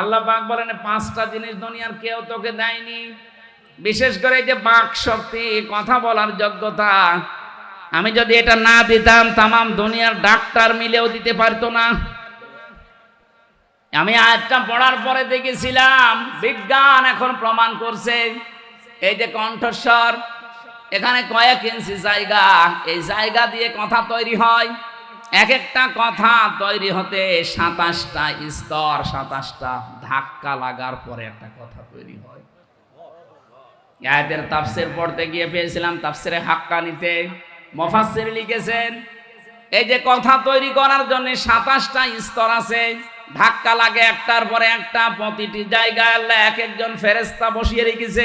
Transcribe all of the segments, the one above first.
আল্লাহ পাক বলেন, পাঁচটা জিনিস দুনিয়ার কেউ তোকে দেয়নি। বিশেষ করে যে বাক শক্তি, কথা বলার যোগ্যতা। আমি যদি এটা না দিতাম, তামাম দুনিয়ার ডাক্তার মিলেও দিতে পারতো না। আমি আজটা পড়ার পরে দেখেছিলাম, বিজ্ঞান এখন প্রমাণ করছে। এই যে কণ্ঠস্বর, এখানে কয়েক ইঞ্চি জায়গা। এই জায়গা দিয়ে কথা তৈরি হয়। এক একটা কথা তৈরি হতে সাতাশটা স্তর, সাতাশটা ধাক্কা লাগার পরে একটা কথা তৈরি হয়। আয়াতের তাফসির পড়তে গিয়ে পেয়েছিলাম, তাফসিরে হাক্কা নিতে মফাসির লিখেছেন, এই যে কথা তৈরি করার জন্য সাতাশটা স্তর আছে, ধাক্কা লাগে একটার পরে একটা, প্রতিটি জায়গায় আল্লাহ এক একজন ফেরেস্তা বসিয়ে রেখেছে।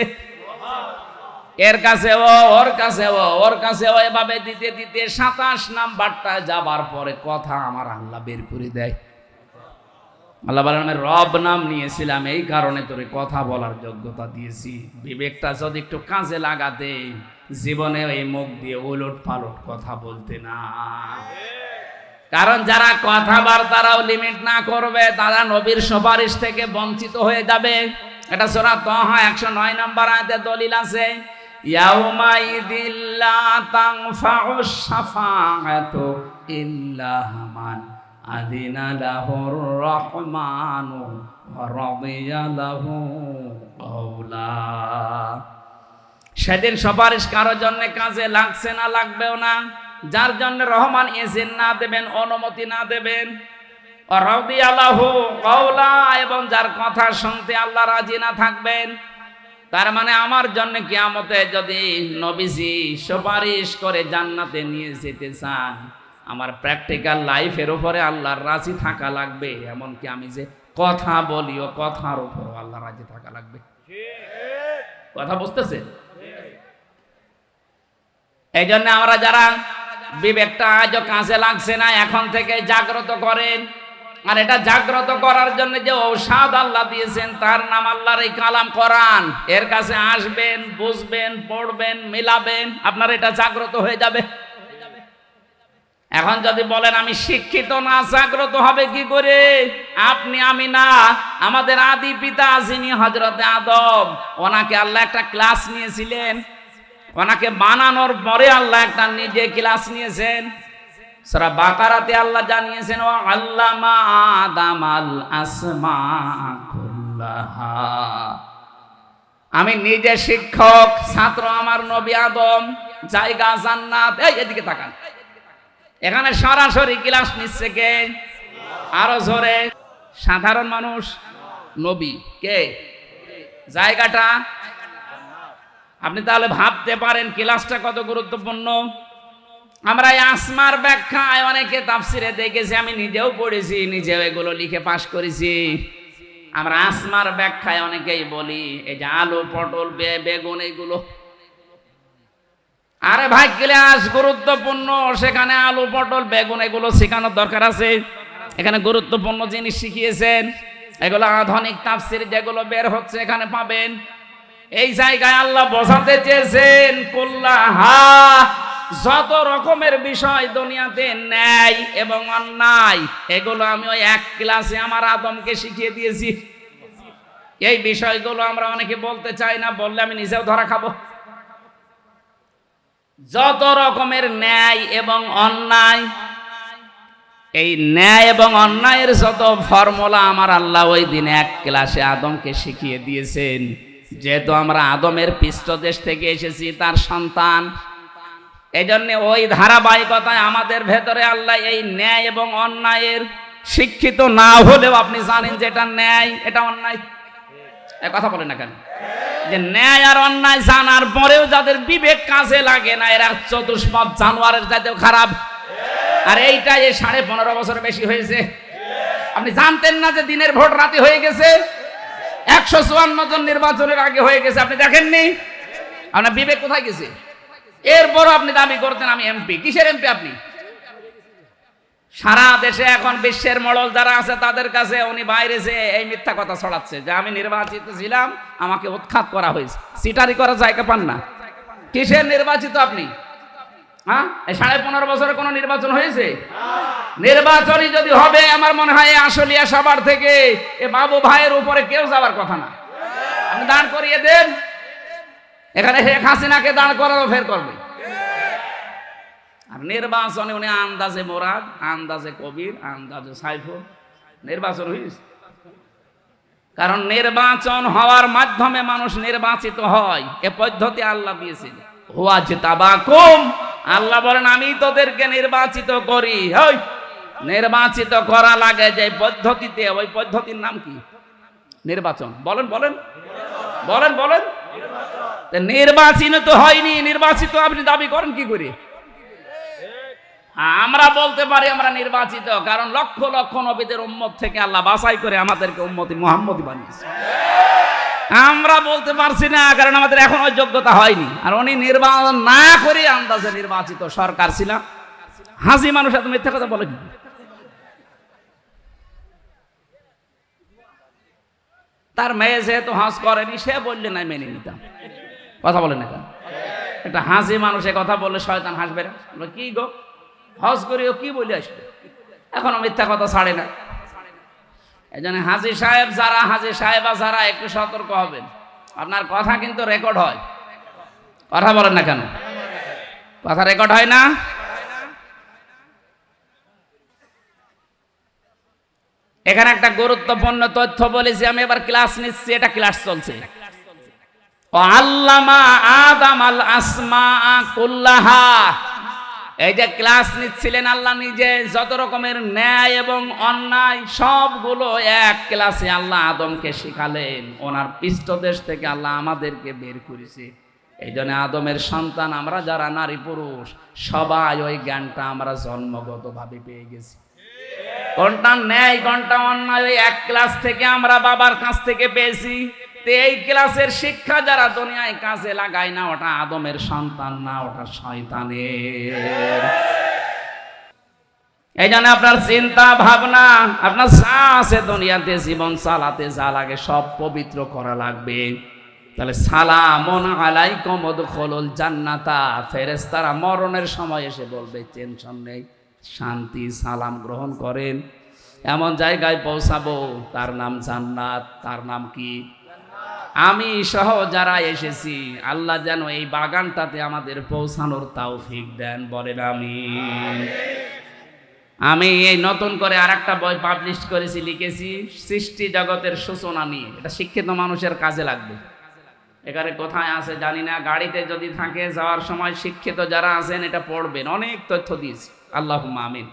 এর কাছে ও, ওর কাছে ও, ওর কাছে ও, এভাবে দিতে দিতে সাতাশ নাম্বারটা যাবার পরে কথা আমার আল্লাহ বের করে দেয়। আল্লাহ বলেন, আমি রব নাম নিয়েছিলাম, এই কারণে তোরে কথা বলার যোগ্যতা দিয়েছি। বিবেকটা যদি একটু কাজে লাগাতে, জীবনে এই মুখ দিয়ে উলট পালট কথা বলতে না। কারণ যারা কথাবার্তারাও লিমিট না করবে, তারা নবীর সুপারিশ থেকে বঞ্চিত হয়ে যাবে। এটা সোরা তহা একশো নয় নম্বর আয়তে দলিল আছে। কওলা সেদিন সুপারিশ কারোর জন্য কাজে লাগছে না, লাগবেও না। যার জন্য রহমান এজেন না দেবেন, অনুমতি না দেবেন। আল্লাহ কৌলা এবং যার কথা শুনতে আল্লাহ রাজি না থাকবেন। তার মানে আমার জন্য কিয়ামতে যদি নবীজি সুপারিশ করে জান্নাতে নিয়ে যেতে চান, আমার প্র্যাকটিক্যাল লাইফের উপরে আল্লাহর রাজি থাকা লাগবে, এমনকি আমি যে কথা বলি ও কথার উপর আল্লাহ রাজি থাকা লাগবে। কথা বুঝতেছে? এই জন্য আমরা যারা বিবেকটা আজও কাজে লাগছে না, এখন থেকে জাগ্রত করেন। আর এটা জাগ্রত করার জন্য যে ঔষধ আল্লাহ দিয়েছেন, তার নাম আল্লাহর এই কালাম করান এর কাছে আসবেন, বুঝবেন, পড়বেন, মিলাবেন, আপনার এটা জাগ্রত হয়ে যাবে। এখন যদি বলেন, আমি শিক্ষিত না, জাগ্রত হবে কি করে? আপনি, আমি না, আমাদের আদি পিতা যিনি হজরতে আদম, ওনাকে আল্লাহ একটা ক্লাস নিয়েছিলেন। ওনাকে বানানোর পরে আল্লাহ একটা নিজে ক্লাস নিয়েছেন। সারা বাকারাতে আল্লাহ জানিয়েছেন ও আল্লামা আদাম আসমা আমি নিজে শিক্ষক, ছাত্র, আমার নবী আদম, জায়গা জান্নাত, এই এদিকে তাকান। এখানে সরাসরি ক্লাস নিচ্ছে কে? আরও জোরে। সাধারণ মানুষ, নবী, কে? জায়গাটা? আপনি তাহলে ভাবতে পারেন ক্লাসটা কত গুরুত্বপূর্ণ। আমরা এই আসমার ব্যাখ্যায় অনেকে তাফসিরে দেখেছি, আমি নিজেও পড়েছি, নিজেও এগুলো লিখে পাশ করেছি। আমরা আসমার ব্যাখ্যায় অনেকেই বলি, এই যে আলু, পটল বেগুন, এগুলো। আরে ভাই ক্লাস গুরুত্বপূর্ণ, সেখানে আলু, পটল, বেগুন, এগুলো শেখানোর দরকার আছে। এখানে গুরুত্বপূর্ণ জিনিস শিখিয়েছেন। এগুলো আধুনিক তাফসির যেগুলো বের হচ্ছে, এখানে পাবেন। এই জায়গায় আল্লাহ বোঝাতে চেয়েছেন কুল্লাহা যত রকমের বিষয় দুনিয়াতে ন্যায় এবং অন্যায়, এগুলো আমি ওই এক ক্লাসে আমার আদমকে শিখিয়ে দিয়েছি। এই বিষয়গুলো আমরা অনেকে বলতে চাই না, বললে আমি নিজেও ধরা খাব। যত রকমের ন্যায় এবং অন্যায়, এই ন্যায় এবং অন্যায়ের যত ফর্মুলা আমার আল্লাহ ওই দিন এক ক্লাসে আদমকে শিখিয়ে দিয়েছেন। যেহেতু আমরা আদমের পৃষ্ঠদেশ থেকে এসেছি, তার সন্তান এই জন্যে ওই ধারাবাহিকতায় আমাদের ভেতরে আল্লাহ এই ন্যায় এবং অন্যায়ের শিক্ষিত না হলেও আপনি জানেন যে এটা ন্যায়, এটা অন্যায়। কথা বলেন না কেন? যে ন্যায় আর অন্যায় জানার পরেও যাদের বিবেক কাজে লাগে না, এরা চতুষ্পদ জানোয়ারের চাইতেও খারাপ। আর এইটা এই সাড়ে পনেরো বছর বেশি হয়েছে। আপনি জানতেন না যে দিনের ভোট রাতে হয়ে গেছে? একশো চুয়ান্ন জন নির্বাচনের আগে হয়ে গেছে। আপনি দেখেননি? আপনার বিবেক কোথায় গেছে? এরপরও আপনি দাবি করতেন আমি এমপি। কিসের এমপি আপনি? সারা দেশে এখন বিশ্বের মডল যারা আছে তাদের কাছে উনি বাইরে যে এই মিথ্যা কথা ছড়াচ্ছে, যে আমি নির্বাচিত ছিলাম, আমাকে উৎখাত করা হয়েছে। সিটারি করার জায়গা পান না। কিসের নির্বাচিত আপনি? হ্যাঁ? সাড়ে পনেরো বছরে কোনো নির্বাচন হয়েছে? নির্বাচনই যদি হবে, আমার মনে হয় আসলিয়া সবার থেকে এ বাবু ভাইয়ের উপরে কেউ যাওয়ার কথা না। আপনি দাঁড় করিয়ে দেন। এখানে শেখ হাসিনাকে দাঁড় করানো ফের করবে। আর নির্বাচনে উনি আন্দাজে মোরাদ, আন্দাজে কবির, আন্দাজে সাইফুল। নির্বাচন হয়েছে। কারণ নির্বাচন হওয়ার মাধ্যমে মানুষ নির্বাচিত হয়। এ পদ্ধতি আল্লাহ দিয়েছেন। হুয়া জিতাবাকুম। আল্লাহ বলেন, আমি তোদেরকে নির্বাচিত করি। হই, নির্বাচিত করা লাগে যে পদ্ধতিতে। ওই পদ্ধতির নাম কি? নির্বাচন। বলেন বলেন। বলেন বলেন। নির্বাচিত তো হয়নি, নির্বাচিত আপনি দাবি করেন কি করে? আমরা বলতে পারি আমরা নির্বাচিত, কারণ লক্ষ লক্ষ নবীদের উম্মত থেকে আল্লাহ বাছাই করে আমাদেরকে উম্মতি মোহাম্মদী বানিয়েছে। আমরা বলতে পারছি না, কারণ আমাদের এখনও যোগ্যতা হয়নি। আর উনি নির্বাচন না করে আন্দাজে নির্বাচিত সরকার ছিলাম হাসি মানুষ এত মিথ্যা কথা বলে তার মেয়ে যেহেতু হাঁস করেনি, সে বললে, নাই, মেনে নিতাম। কথা বলে না কেন একটা হাসি মানুষে কথা বললে শয়তান হাসবে না। বলে, কি গো? হজ করিও কি বলে আসবে? এখনও মিথ্যা কথা ছাড়ে না। এই জন্য হাজি সাহেব যারা হাজি সাহেবা যারা একটু সতর্ক হবেন। আপনার কথা কিন্তু রেকর্ড হয়। কথা বলেন না কেন? কথা রেকর্ড হয় না? এখানে একটা গুরুত্বপূর্ণ তথ্য বলেছি আমি এবার ক্লাস নিচ্ছি এটা ক্লাস চলছে। আল্লামা আদাম আল আসমা কুল্লাহা। এই যে ক্লাস নিচ্ছিলেন আল্লাহ নিজে, যত রকমের ন্যায় এবং অন্যায় সবগুলো এক ক্লাসে আল্লাহ আদমকে শিখালেন। ওনার পৃষ্ঠদেশ থেকে আল্লাহ আমাদেরকে বের করেছে। এই জন্য আদমের সন্তান, আমরা যারা নারী পুরুষ, সবাই ওই জ্ঞানটা আমরা জন্মগতভাবে পেয়ে গেছি। কোনটা ন্যায়, কোনটা অন্যায়, ওই এক ক্লাস থেকে আমরা বাবার কাছ থেকে পেয়েছি। তো এই ক্লাসের শিক্ষা যারা দুনিয়ায় কাজে লাগায় না, ওটা আদমের সন্তান না, ওটা শয়তানের। এই জন্য আপনার চিন্তা, ভাবনা, আপনার যা আছে দুনিয়াতে, জীবন চালাতে যা লাগে, সব পবিত্র করা লাগবে। তাহলে, সালামন আলাইকুম খোলল জান্নাতা। ফেরেস্তারা মরণের সময় এসে বলবে, টেনশন নেই, শান্তি, সালাম গ্রহণ করেন। এমন জায়গায় পৌঁছাবো, তার নাম জান্নাত, তার নাম কি? আমি সহ যারা এসেছি, আল্লাহ যেন এই বাগানটাতে আমাদের পৌঁছানোর তৌফিক দেন, বলেন আমি আমি এই নতুন করে আর একটা বই পাবলিশ করেছি, লিখেছি, সৃষ্টি জগতের সূচনা নিয়ে। এটা শিক্ষিত মানুষের কাজে লাগবে। এখানে কোথায় আছে জানি না, গাড়িতে যদি থাকে, যাওয়ার সময় শিক্ষিত যারা আছেন, এটা পড়বেন। অনেক তথ্য দিয়েছি। আল্লাহ আমিন।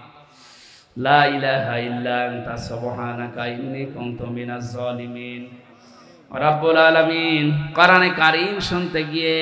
লা ইলাহা ইল্লা আনতা, সুবহানাকা ইন্নী কুনতু মিনাজ জালিমিন রব্বুল আলমিন কোরআনে কারিম শুনতে গিয়ে